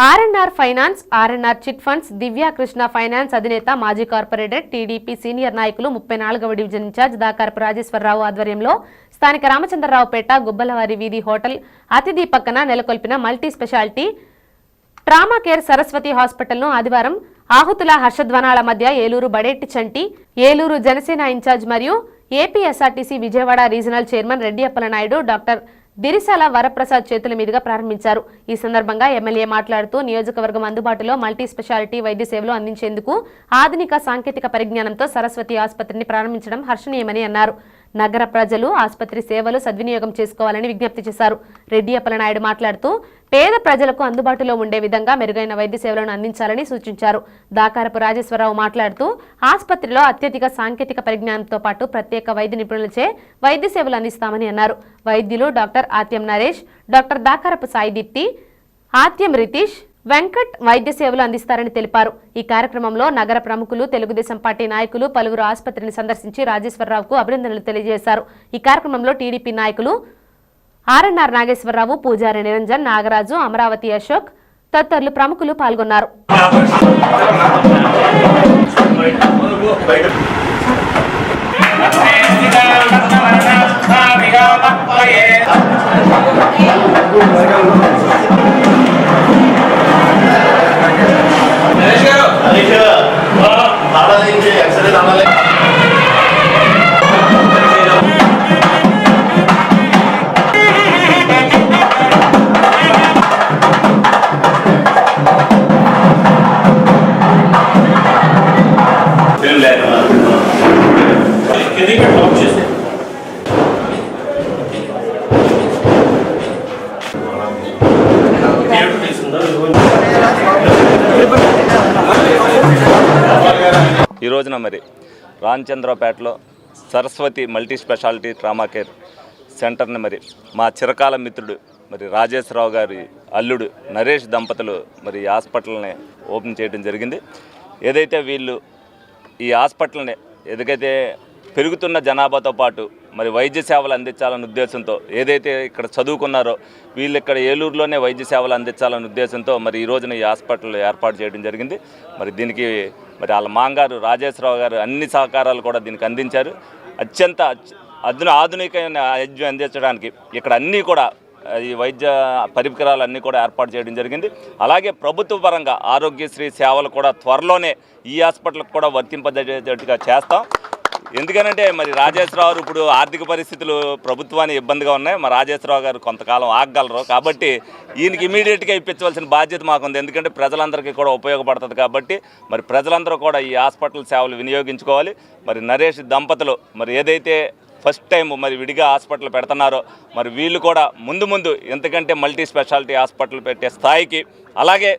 RNR finance RNR chit funds Divya Krishna finance అధినేత మాజీ corporator TDP senior నాయకులు ముప్పై నాలుగవ డివిజన్ ఇన్ఛార్జ్ దాకారపు రాజేశ్వరరావు ఆధ్వర్యంలో స్థానిక రామచంద్రరావుపేట గుబ్బలవారి వీధి హోటల్ అతిథి పక్కన నెలకొల్పిన multi speciality trauma care Saraswati హాస్పిటల్ను ఆదివారం ఆహుతుల హర్షధ్వనాల మధ్య ఏలూరు బడేట్టి చంటి ఏలూరు జనసేన ఇన్ఛార్జ్ మరియు APSRTC Vijayawada regional chairman Reddy Appala Naidu doctor Birisala Varaprasad చేతుల మీదుగా ప్రారంభించారు. ఈ సందర్భంగా ఎమ్మెల్యే మాట్లాడుతూ నియోజకవర్గం అందుబాటులో మల్టీ స్పెషాలిటీ వైద్య సేవలు అందించేందుకు ఆధునిక సాంకేతిక పరిజ్ఞానంతో సరస్వతి ఆసుపత్రిని ప్రారంభించడం హర్షణీయమని అన్నారు. నగర ప్రజలు ఆసుపత్రి సేవలు సద్వినియోగం చేసుకోవాలని విజ్ఞప్తి చేశారు. రెడ్డి అప్పలనాయుడు మాట్లాడుతూ పేద ప్రజలకు అందుబాటులో ఉండే విధంగా మెరుగైన వైద్య సేవలను అందించాలని సూచించారు. దాకారపు రాజేశ్వరరావు మాట్లాడుతూ ఆసుపత్రిలో అత్యధిక సాంకేతిక పరిజ్ఞానంతో పాటు ప్రత్యేక వైద్య నిపుణులచే వైద్య సేవలు అందిస్తామని అన్నారు. వైద్యులు డాక్టర్ ఆత్యం నరేష్ డాక్టర్ దాకారపు సాయి దీప్తి ఆత్యం రితీష్ వెంకట్ వైద్య సేవలు అందిస్తారని తెలిపారు. ఈ కార్యక్రమంలో నగర ప్రముఖులు తెలుగుదేశం పార్టీ నాయకులు పలువురు ఆసుపత్రిని సందర్శించి రాజేశ్వరరావుకు అభినందనలు తెలియజేశారు. ఈ కార్యక్రమంలో టీడీపీ నాయకులు ఆర్ఎన్ఆర్ నాగేశ్వరరావు పూజారి నిరంజన్ నాగరాజు అమరావతి అశోక్ తదితరులు ప్రముఖులు పాల్గొన్నారు. రోజున మరి రామచంద్రపేటలో Saraswati multi speciality trauma care సెంటర్ని మరి మా చిరకాల మిత్రుడు మరి రాజేశ్వరరావు గారి అల్లుడు నరేష్ దంపతులు మరి హాస్పిటల్ని ఓపెన్ చేయడం జరిగింది. ఏదైతే వీళ్ళు ఈ హాస్పిటల్ని ఎందుకైతే పెరుగుతున్న జనాభాతో పాటు మరి వైద్య సేవలు అందించాలనే ఉద్దేశంతో ఏదైతే ఇక్కడ చదువుకున్నారో వీళ్ళు ఇక్కడ ఏలూరులోనే వైద్య సేవలు అందించాలనే ఉద్దేశంతో మరి ఈ రోజున ఈ హాస్పిటల్ ఏర్పాటు చేయడం జరిగింది. మరి దీనికి మరి వాళ్ళ మాంగారు రాజేశ్వరరావు గారు అన్ని సహకారాలు కూడా దీనికి అందించారు. అత్యంత అచ్- అధున ఆధునికమైన వైద్యం అందించడానికి ఇక్కడ అన్నీ కూడా ఈ వైద్య పరికరాలు అన్నీ కూడా ఏర్పాటు చేయడం జరిగింది. అలాగే ప్రభుత్వ పరంగా ఆరోగ్యశ్రీ సేవలు కూడా త్వరలోనే ఈ హాస్పిటల్కి కూడా వర్తింపజేటట్టుగా చేస్తాం. ఎందుకనంటే మరి రాజేశ్వరరావు గారు ఇప్పుడు ఆర్థిక పరిస్థితులు ప్రభుత్వానికి ఇబ్బందిగా ఉన్నాయి. మరి రాజేశ్వరరావు గారు కొంతకాలం ఆగగలరు. కాబట్టి ఈయనకి ఇమీడియట్గా ఇప్పించవలసిన బాధ్యత మాకుంది. ఎందుకంటే ప్రజలందరికీ కూడా ఉపయోగపడుతుంది కాబట్టి మరి ప్రజలందరూ కూడా ఈ హాస్పిటల్ సేవలు వినియోగించుకోవాలి. మరి నరేష్ దంపతులు మరి ఏదైతే ఫస్ట్ టైం మరి విడిగా హాస్పిటల్ పెడుతున్నారో మరి వీళ్ళు కూడా ముందు ముందు ఎందుకంటే మల్టీ స్పెషాలిటీ హాస్పిటల్ పెట్టే స్థాయికి అలాగే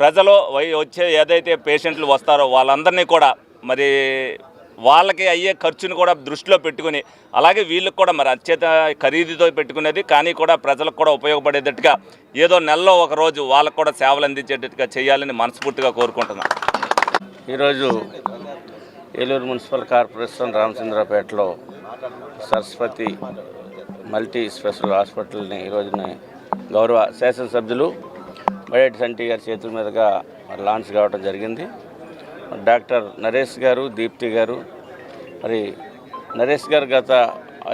ప్రజలు వై- వచ్చే ఏదైతే పేషెంట్లు వస్తారో వాళ్ళందరినీ కూడా మరి వాళ్ళకి అయ్యే ఖర్చును కూడా దృష్టిలో పెట్టుకుని అలాగే వీళ్ళకి కూడా మరి అత్యంత ఖరీదుతో పెట్టుకునేది కానీ కూడా ప్రజలకు కూడా ఉపయోగపడేటట్టుగా ఏదో నెలలో ఒక రోజు వాళ్ళకు కూడా సేవలు అందించేటట్టుగా చేయాలని మనస్ఫూర్తిగా కోరుకుంటున్నాను ఈరోజు ఏలూరు మున్సిపల్ కార్పొరేషన్ రామచంద్రపేటలో సరస్వతి మల్టీ స్పెషల్ హాస్పిటల్ని ఈరోజున గౌరవ శాసనసభ్యులు బయట సంటి గారి చేతుల మీదుగా లాంచ్ కావడం జరిగింది. డాక్టర్ నరేష్ గారు దీప్తి గారు. మరి నరేష్ గారు గత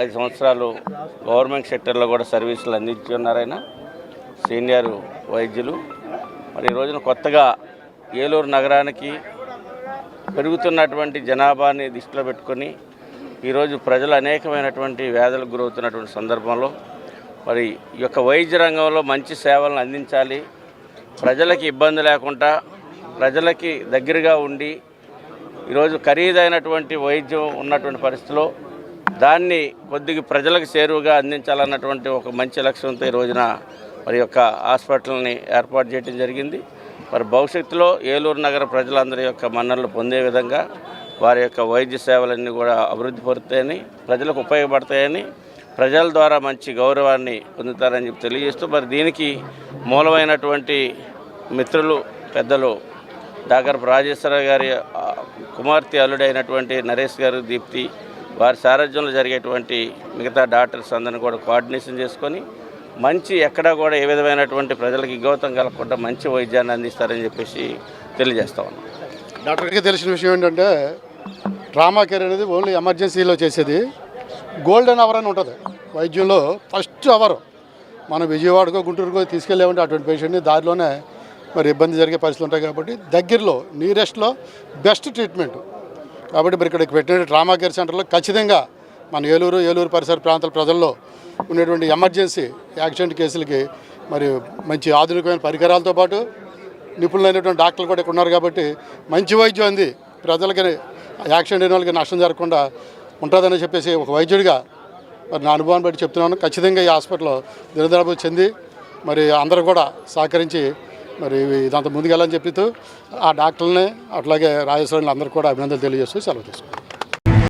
ఐదు సంవత్సరాలు గవర్నమెంట్ సెక్టర్లో కూడా సర్వీసులు అందించున్నారు ఆయన సీనియర్ వైద్యులు. మరి ఈ రోజున కొత్తగా ఏలూరు నగరానికి పెరుగుతున్నటువంటి జనాభాని దృష్టిలో పెట్టుకొని ఈరోజు ప్రజలు అనేకమైనటువంటి వ్యాధులకు గురవుతున్నటువంటి సందర్భంలో మరి ఈ యొక్క వైద్య రంగంలో మంచి సేవలను అందించాలి. ప్రజలకి ఇబ్బంది లేకుండా ప్రజలకి దగ్గరగా ఉండి ఈరోజు ఖరీదైనటువంటి వైద్యం ఉన్నటువంటి పరిస్థితిలో దాన్ని కొద్దిగా ప్రజలకు చేరువుగా అందించాలన్నటువంటి ఒక మంచి లక్ష్యంతో ఈ రోజున మరి యొక్క హాస్పిటల్ని ఏర్పాటు చేయడం జరిగింది. మరి భవిష్యత్తులో ఏలూరు నగర ప్రజలందరి యొక్క మన్ననలు పొందే విధంగా వారి యొక్క వైద్య సేవలన్నీ కూడా అభివృద్ధి పడుతాయని ప్రజలకు ఉపయోగపడతాయని ప్రజల ద్వారా మంచి గౌరవాన్ని పొందుతారని చెప్పి తెలియజేస్తూ మరి దీనికి మూలమైనటువంటి మిత్రులు పెద్దలు డాక్టర్ రాజేశ్వర గారి కుమార్తె అల్లుడైనటువంటి నరేష్ గారు దీప్తి వారి సారథ్యంలో జరిగేటువంటి మిగతా డాక్టర్స్ అందరిని కూడా కోఆర్డినేషన్ చేసుకొని మంచి ఎక్కడా కూడా ఏ విధమైనటువంటి ప్రజలకు గౌతం కలగకుండా మంచి వైద్యాన్ని అందిస్తారని చెప్పేసి తెలియజేస్తా ఉన్నాం. డాక్టర్కి తెలిసిన విషయం ఏంటంటే ట్రామా కేర్ అనేది ఓన్లీ ఎమర్జెన్సీలో చేసేది. గోల్డెన్ అవర్ అని ఉంటుంది. వైద్యంలో ఫస్ట్ అవర్ మనం విజయవాడకో గుంటూరుకో తీసుకెళ్ళామంటే అటువంటి పేషెంట్ని దారిలోనే మరి ఇబ్బంది జరిగే పరిస్థితులు ఉంటాయి కాబట్టి దగ్గరలో నీరెస్ట్లో బెస్ట్ ట్రీట్మెంట్ కాబట్టి మరి ఇక్కడికి పెట్టిన ట్రామా కేర్ సెంటర్లో ఖచ్చితంగా మన ఏలూరు ఏలూరు పరిసర ప్రాంతాల ప్రజల్లో ఉన్నటువంటి ఎమర్జెన్సీ యాక్సిడెంట్ కేసులకి మరి మంచి ఆధునికమైన పరికరాలతో పాటు నిపుణులైనటువంటి డాక్టర్లు కూడా ఇక్కడ ఉన్నారు కాబట్టి మంచి వైద్యం అంది. ప్రజలకి యాక్సిడెంట్ అయిన వాళ్ళకి నష్టం జరగకుండా ఉంటుందని చెప్పేసి ఒక వైద్యుడిగా మరి నా అనుభవాన్ని బట్టి చెప్తున్నాను. ఖచ్చితంగా ఈ హాస్పిటల్లో నిరంతరాభివృద్ధి చెంది మరి అందరూ కూడా సహకరించి మరి ఇదంతా ముందుకెళ్ళని చెప్పితూ ఆ డాక్టర్లని అట్లాగే రాజేశ్వరులు అందరూ కూడా అభినందనలు తెలియజేస్తూ సెలవు తీసుకుంటాను